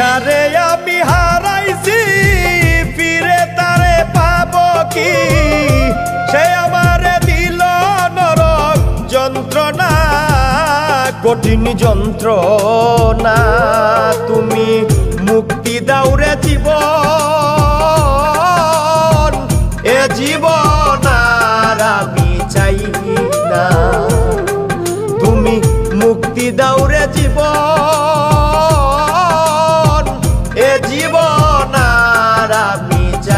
যারে আমি হারাইছি, ফিরে তারে পাব কি? সে আমারে দিল নরক যন্ত্রণা, কঠিন যন্ত্রণা। তুমি মুক্তি দাউরে জীবন।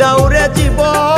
দাউরে জীবন।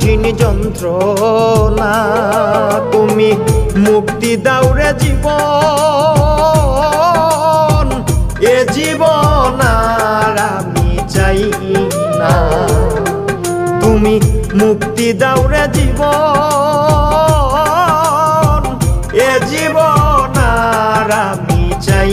কঠিন যন্ত্রণা, তুমি মুক্তি দাউরে জীবন। এ জীবন আর আমি চাই না। তুমি মুক্তি দাউরে জীবন। এ জীবন আর আমি চাই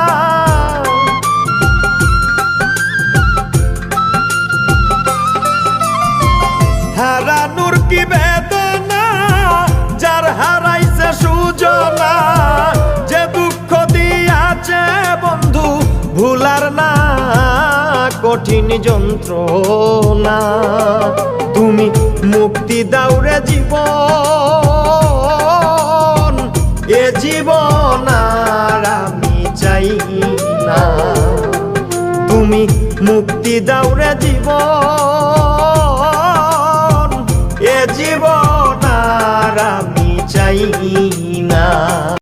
কঠিন যন্ত্রণা। তুমি মুক্তি দাউরে জীবন, এ জীবন আর আমি চাই না। তুমি মুক্তি দাউরে জীবন।